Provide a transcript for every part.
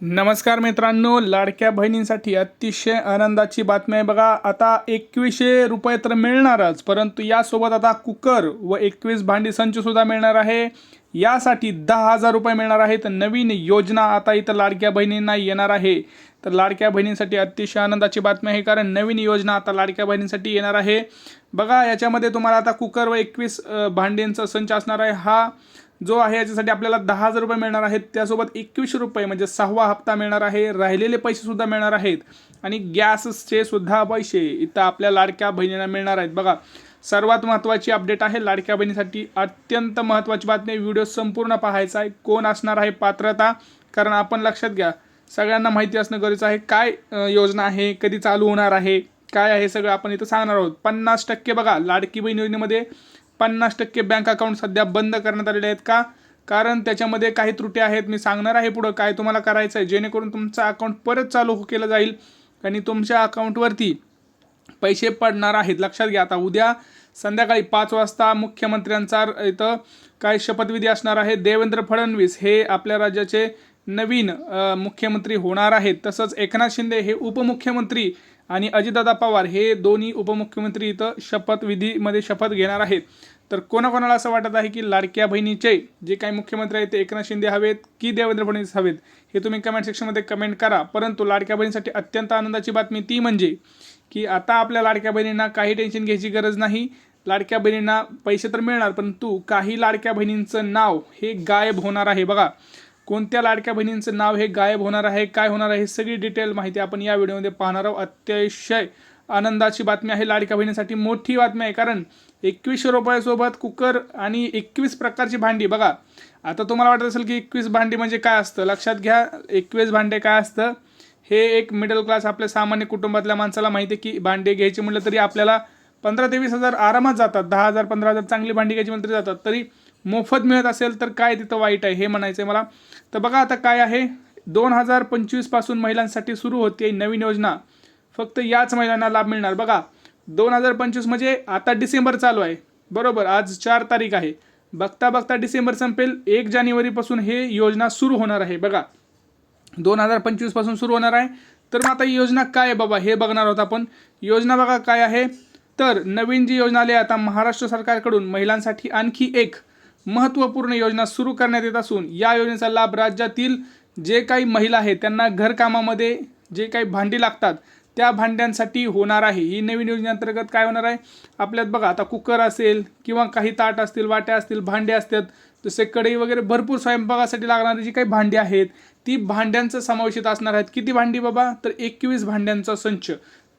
नमस्कार मित्रांनो लाडक्या बहिणींसाठी अतिशय आनंदाची बातमी आहे बघा. आता एकवीसशे रुपये तर मिळणारच परंतु यासोबत आता कुकर व एकवीस भांडी संच सुद्धा मिळणार आहे. यासाठी दहा हजार रुपये मिळणार आहेत. नवीन योजना आता इथं लाडक्या बहिणींना येणार आहे. तर लाडक्या बहिणींसाठी अतिशय आनंदाची बातमी आहे कारण नवीन योजना आता लाडक्या बहिणींसाठी येणार आहे. बघा याच्यामध्ये तुम्हाला आता कुकर व एकवीस भांडींचा संच असणार आहे. हा जो आहे याच्यासाठी आपल्याला दहा हजार रुपये मिळणार आहेत. त्यासोबत एकवीसशे रुपये म्हणजे सहावा हप्ता मिळणार आहे. राहिलेले पैसे सुद्धा मिळणार आहेत. आणि गॅसचे सुद्धा पैसे इथं आपल्या लाडक्या बहिणींना मिळणार आहेत. बघा सर्वात महत्त्वाची अपडेट आहे लाडक्या बहिणीसाठी. अत्यंत महत्त्वाची बातमी व्हिडिओ संपूर्ण पाहायचा आहे. कोण असणार आहे पात्रता? कारण आपण लक्षात घ्या सगळ्यांना माहिती असणं गरजेचं आहे. काय योजना आहे? कधी चालू होणार आहे? काय आहे सगळं आपण इथं सांगणार आहोत. पन्नास टक्के बघा लाडकी बहीण योजनेमध्ये पन्नास टक्के बँक अकाउंट सध्या बंद करण्यात आलेले आहेत का? कारण त्याच्यामध्ये काही त्रुटी आहेत मी सांगणार आहे पुढं काय तुम्हाला करायचं आहे जेणेकरून तुमचं अकाउंट परत चालू केलं जाईल आणि तुमच्या अकाउंटवरती पैसे पडणार आहेत. लक्षात घ्या आता उद्या संध्याकाळी पाच वाजता मुख्यमंत्र्यांचा इथं काय शपथविधी असणार आहे. देवेंद्र फडणवीस हे आपल्या राज्याचे नवीन मुख्यमंत्री होणार आहेत. तसंच एकनाथ शिंदे हे उपमुख्यमंत्री आणि अजितदादा पवार हे दोन्ही उपमुख्यमंत्री इथं शपथविधीमध्ये शपथ घेणार आहेत. तर कोणाकोणाला असं वाटत आहे की लाडक्या बहिणीचे जे काही मुख्यमंत्री आहेत ते एकनाथ शिंदे हवेत की देवेंद्र फडणवीस हवेत हे तुम्ही कमेंट सेक्शनमध्ये कमेंट करा. परंतु लाडक्या बहिणीसाठी अत्यंत आनंदाची बातमी ती म्हणजे की आता आपल्या लाडक्या बहिणींना काही टेन्शन घ्यायची गरज नाही. लाडक्या बहिणींना पैसे तर मिळणार परंतु काही लाडक्या बहिणींचं नाव हे गायब होणार आहे. बघा कोणत्या लाडक्या बहिणींचं नाव हे गायब होणार आहे काय होणार आहे सगळी डिटेल माहिती आपण या व्हिडिओमध्ये पाहणार आहोत. अतिशय आनंदाची बातमी आहे लाडक्या बहिणीसाठी. मोठी बातमी आहे कारण एकवीसशे रुपयासोबत कुकर आणि एकवीस प्रकारची भांडी. बघा आता तुम्हाला वाटत असेल की एकवीस भांडी म्हणजे काय असतं? लक्षात घ्या एकवीस भांडे काय असतं? हे एक मिडल क्लास आपल्या सामान्य कुटुंबातल्या माणसाला माहिती आहे की भांडे घ्यायचे म्हटलं तरी आपल्याला पंधरा ते वीस हजार आरामात जातात. दहा हजार पंधरा हजार चांगली भांडी घ्यायची म्हटलं तरी जातात. तरी मोफत मिळत असेल तर काय तिथं वाईट आहे हे म्हणायचं आहे मला. तर बघा आता काय आहे? दोन हजार पंचवीसपासून महिलांसाठी सुरू होते नवीन योजना. फक्त याच महिलांना लाभ मिळणार. बघा दोन हजार पंचवीस म्हणजे आता डिसेंबर चालू आहे. बरोबर आज चार तारीख आहे. बघता बघता डिसेंबर संपेल एक जानेवारीपासून हे योजना सुरू होणार आहे. बघा दोन हजार पंचवीसपासून सुरू होणार आहे. तर मग आता योजना काय आहे बाबा? हे बघणार आहोत आपण. योजना बघा काय आहे. तर नवीन जी योजना आली आता महाराष्ट्र सरकारकडून महिलांसाठी आणखी एक महत्त्वपूर्ण योजना सुरू करण्यात येत असून या योजनेचा लाभ राज्यातील जे काही महिला आहेत त्यांना घरकामामध्ये जे काही भांडी लागतात त्या भांड्यांसाठी होणार आहे. ही नवीन योजनेअंतर्गत काय होणार आहे? आपल्यात बघा आता कुकर असेल किंवा काही ताट असतील वाट्या असतील भांडे असतात जसे कढई वगैरे भरपूर स्वयंपाकासाठी लागणारी जी काही भांडी आहेत ती भांड्यांचं समावेशित असणार आहेत. किती भांडी बाबा? तर एकवीस भांड्यांचा संच.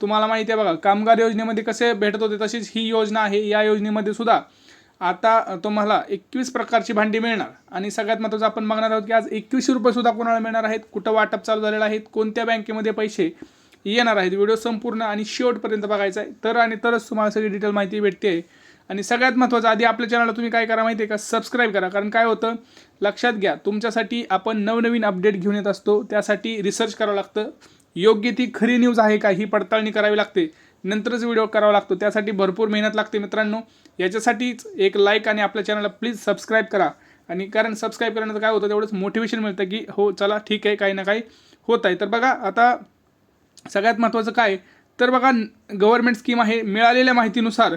तुम्हाला माहिती आहे बघा कामगार योजनेमध्ये कसे भेटत होते तशीच ही योजना आहे. या योजनेमध्ये सुद्धा आता तुम्हाला एकवीस प्रकारची भांडी मिळणार. आणि सगळ्यात महत्त्वाचं आपण बघणार आहोत की आज एकवीसशे रुपये सुद्धा कोणाला मिळणार आहेत? कुठं वाटप चालू झालेलं आहेत कोणत्या बँकेमध्ये पैसे? येणार आहेत. व्हिडिओ संपूर्ण आणि शेवटपर्यंत बघायचा आहे. तर आणि तरच तुम्हाला सगळी डिटेल माहिती भेटते. आणि सगळ्यात महत्त्वाचं आधी आपल्या चॅनलला तुम्ही काय करा माहिती आहे का? सबस्क्राईब करा. कारण काय होतं? लक्षात घ्या तुमच्यासाठी आपण नवनवीन अपडेट घेऊन येत असतो. त्यासाठी रिसर्च करावं लागतं. योग्य ती खरी न्यूज आहे का? ही पडताळणी करावी लागते. नंतरच व्हिडिओ करावा लागतो. त्यासाठी भरपूर मेहनत लागते मित्रांनो. याच्यासाठीच एक लाईक आणि आपल्या चॅनलला प्लीज सबस्क्राईब करा. आणि कारण सबस्क्राईब करण्याचं काय होतं? तेवढंच मोटिवेशन मिळतं की हो चला ठीक आहे काही ना काही होत आहे. तर बघा आता सगळ्यात महत्त्वाचं काय? तर बघा गव्हर्नमेंट स्कीम आहे. मिळालेल्या माहितीनुसार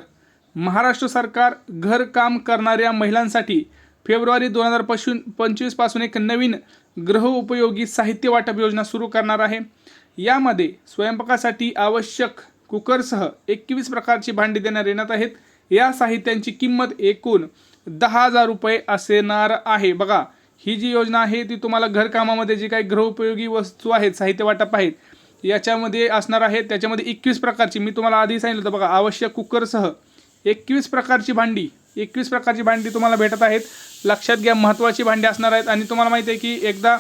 महाराष्ट्र सरकार घरकाम करणाऱ्या महिलांसाठी फेब्रुवारी दोन हजार पशु पंचवीसपासून एक नवीन गृहउपयोगी साहित्य वाटप योजना सुरू करणार आहे. यामध्ये स्वयंपाकासाठी आवश्यक कुकरसह एकवीस प्रकारची भांडी देण्यात येण्यात आहेत. या साहित्यांची किंमत एकूण दहा हजार रुपये असणार आहे. बघा ही जी योजना आहे ती तुम्हाला घरकामामध्ये जी काही गृहउपयोगी वस्तू आहेत साहित्य वाटप आहेत याच्यामध्ये असणार आहे. त्याच्यामध्ये एकवीस प्रकारची मी तुम्हाला आधी सांगितलं होतं बघा आवश्यक कुकरसह एकवीस प्रकारची भांडी एकवीस प्रकारची भांडी तुम्हाला भेटत आहेत. लक्षात घ्या महत्त्वाची भांडी असणार आहेत. आणि तुम्हाला माहिती आहे की एकदा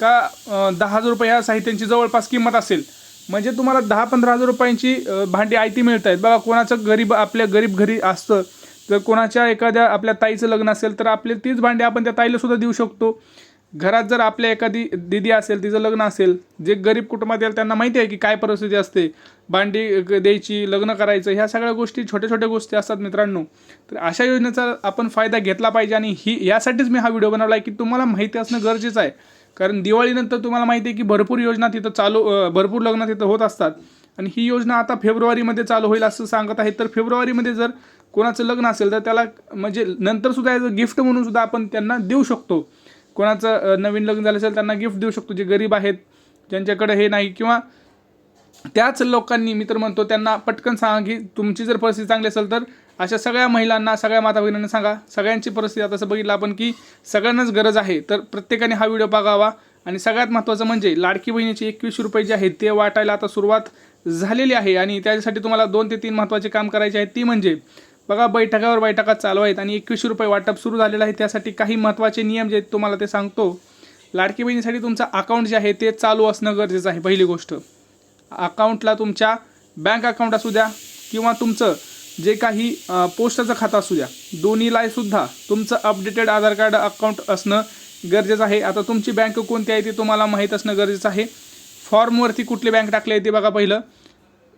का दहा हजार रुपये ह्या साहित्यांची जवळपास किंमत असेल. म्हणजे तुम्हाला दहा पंधरा हजार रुपयांची भांडी आयती मिळत आहेत. बघा कोणाचं गरीब आपल्या गरीब घरी असतं. जर कोणाच्या एखाद्या आपल्या ताईचं लग्न असेल तर आपले तीच भांडी आपण त्या ताईला सुद्धा देऊ शकतो. घरात जर आपल्या एखादी दिदी असेल तिचं लग्न असेल जे गरीब कुटुंबात येईल त्यांना माहिती आहे की काय परिस्थिती असते भांडी द्यायची लग्न करायचं ह्या सगळ्या गोष्टी छोट्या छोट्या गोष्टी असतात मित्रांनो. तर अशा योजनेचा आपण फायदा घेतला पाहिजे आणि ही यासाठीच मी हा व्हिडिओ बनवला आहे की तुम्हाला माहिती असणं गरजेचं आहे. कारण दिवाळीनंतर तुम्हाला माहिती आहे की भरपूर योजना तिथं चालू भरपूर लग्न तिथं होत असतात. आणि ही योजना आता फेब्रुवारीमध्ये चालू होईल असं सांगत आहे तर फेब्रुवारीमध्ये जर कोणाचं लग्न असेल तर त्याला म्हणजे नंतरसुद्धा ॲज अ गिफ्ट म्हणून सुद्धा आपण त्यांना देऊ शकतो. कोणाचं नवीन लग्न झालं असेल त्यांना गिफ्ट देऊ शकतो जे गरीब आहेत ज्यांच्याकडे हे नाही किंवा त्याच लोकांनी मी तर म्हणतो त्यांना पटकन सांगा की तुमची जर परिस्थिती चांगली असेल तर अशा सगळ्या महिलांना सगळ्या माता भगिनींना सांगा. सगळ्यांची परिस्थिती आता असं बघितलं आपण की सगळ्यांनाच गरज आहे. तर प्रत्येकाने हा व्हिडिओ बघावा. आणि सगळ्यात महत्त्वाचं म्हणजे लाडकी बहिणीचे एकवीस रुपये जे आहेत ते वाटायला आता सुरुवात झालेली आहे. आणि त्याच्यासाठी तुम्हाला दोन ते तीन महत्त्वाचे काम करायचे आहेत ती म्हणजे बघा बैठकावर बैठका चालू आहेत आणि एकवीसशे रुपये वाटप सुरू झालेलं आहे. त्यासाठी काही महत्त्वाचे नियम जे आहेत तुम्हाला ते सांगतो. लाडकी बहिणीसाठी तुमचं अकाउंट जे आहे ते चालू असणं गरजेचं आहे पहिली गोष्ट. अकाउंटला तुमच्या बँक अकाउंट असू द्या किंवा तुमचं जे काही पोस्टाचं खातं असू द्या दोन्हीला सुद्धा तुमचं अपडेटेड आधार कार्ड अकाउंट असणं गरजेचं आहे. आता तुमची बँक कोणती आहे ते तुम्हाला माहीत असणं गरजेचं आहे. फॉर्मवरती कुठली बँक टाकली आहे ते बघा पहिलं.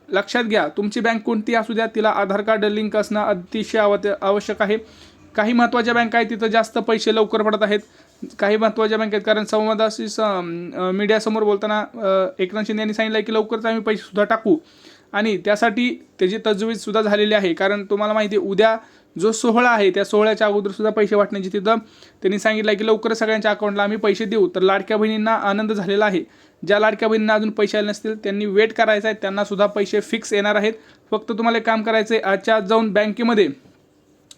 लक्षात घ्या तुमची बँक कोणती असू द्या तिला आधार कार्ड लिंक असणं अतिशय आव आवश्यक आहे. काही महत्त्वाच्या बँका आहेत तिथं जास्त पैसे लवकर पडत आहेत. काही महत्त्वाच्या बँक आहेत कारण संवादाशी स मीडियासमोर बोलताना एकनाथ शिंदे यांनी सांगितलं की लवकरच आम्ही पैसेसुद्धा टाकू. आणि त्यासाठी त्याची तजवीजसुद्धा झालेली आहे. कारण तुम्हाला माहिती आहे उद्या जो सोहळा आहे त्या सोहळ्याच्या अगोदरसुद्धा पैसे वाटण्याची तिथं त्यांनी सांगितलं की लवकर सगळ्यांच्या अकाउंटला आम्ही पैसे देऊ. तर लाडक्या बहिणींना आनंद झालेला आहे. ज्या लाडक्या बहिणींना अजून पैसे आले नसतील त्यांनी वेट करायचा आहे. त्यांनासुद्धा पैसे फिक्स येणार आहेत. फक्त तुम्हाला एक काम करायचं आहे आजच्या आज जाऊन बँकेमध्ये.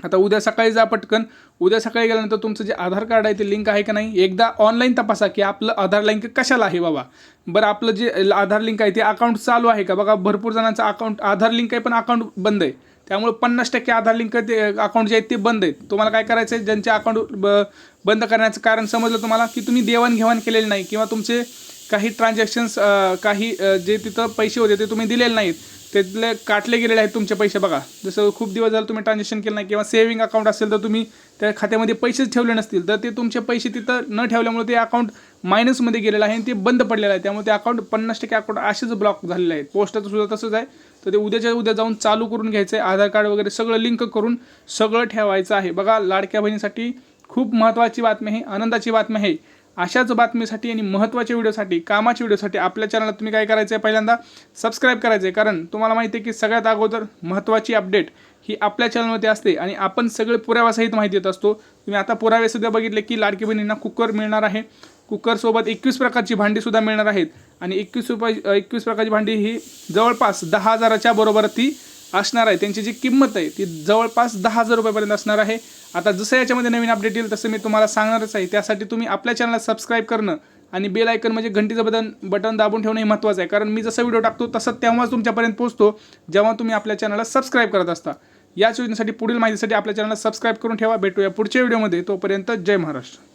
आता उद्या सकाळी जा पटकन. उद्या सकाळी गेल्यानंतर तुमचं जे आधार कार्ड आहे ते लिंक आहे का नाही? एकदा ऑनलाईन तपासा की आपलं आधार लिंक कशाला आहे बाबा? बरं आपलं जे आधार लिंक आहे ते अकाउंट चालू आहे का? बघा भरपूर जणांचं अकाउंट आधार लिंक आहे पण अकाउंट बंद आहे. त्यामुळे पन्नास टक्के आधार लिंक ते अकाउंट जे आहेत ते बंद आहेत. तुम्हाला काय करायचं आहे? ज्यांचे अकाउंट ब बंद करण्याचं कारण समजलं तुम्हाला की तुम्ही देवाणघेवाण केलेली नाही किंवा तुमचे काही ट्रान्झॅक्शन्स काही जे तिथं पैसे होते ते तुम्ही दिलेले नाहीत त्यातले काटले गेलेले आहेत तुमचे पैसे बघा. जसं खूप दिवस झालं तुम्ही ट्रान्झॅक्शन केलं नाही किंवा सेव्हिंग अकाउंट असेल तर तुम्ही त्या खात्यामध्ये पैसेच ठेवले नसतील तर ते तुमचे पैसे तिथं न ठेवल्यामुळे ते अकाउंट मायनसमध्ये गेलेलं आहे आणि ते बंद पडलेलं आहे. त्यामुळे ते अकाउंट पन्नास टक्के अकाउंट असेच ब्लॉक झालेले आहेत पोस्टाचं सुद्धा तसंच आहे. तर ते उद्याच्या उद्या जाऊन चालू करून घ्यायचं आहे. आधार कार्ड वगैरे सगळं लिंक करून सगळं ठेवायचं आहे. बघा लाडक्या बहिणीसाठी खूप महत्त्वाची बातमी आहे आनंदाची बातमी आहे. अशाच बातमीसाठी आणि महत्त्वाच्या व्हिडिओसाठी कामाच्या व्हिडिओसाठी आपल्या चॅनलला तुम्ही काय करायचं आहे पहिल्यांदा सबस्क्राईब करायचं आहे कारण तुम्हाला माहिती आहे की सगळ्यात अगोदर महत्त्वाची अपडेट ही आपल्या चॅनलमध्ये असते आणि आपण सगळे पुराव्यासहित माहिती देत असतो. तुम्ही आता पुरावे सुद्धा बघितले की लाडकी बहिणींना कुकर मिळणार आहे. कुकरसोबत एकवीस प्रकारची भांडीसुद्धा मिळणार आहेत. आणि एकवीस रुपये एकवीस प्रकारची भांडी ही जवळपास दहा हजाराच्या बरोबर ती असणार आहे. त्यांची जी किंमत आहे ती जवळपास दहा हजार रुपयापर्यंत असणार आहे. आता जसं याच्यामध्ये नवीन अपडेट येईल तसं मी तुम्हाला सांगणारच आहे. त्यासाठी तुम्ही आपल्या चॅनलला सबस्क्राईब करणं आणि बेल आयकन म्हणजे घंटीचं बटन बटन दाबून ठेवणं हे महत्त्वाचं आहे. कारण मी जसं व्हिडिओ टाकतो तसं तेव्हाच तुमच्यापर्यंत पोहोचतो जेव्हा तुम्ही आपल्या चॅनलला सबस्क्राईब करत असता. याच योजनेसाठी पुढील माहितीसाठी आपल्या चॅनलला सबस्क्राईब करून ठेवा. भेटूया पुढच्या व्हिडिओमध्ये तोपर्यंत जय महाराष्ट्र.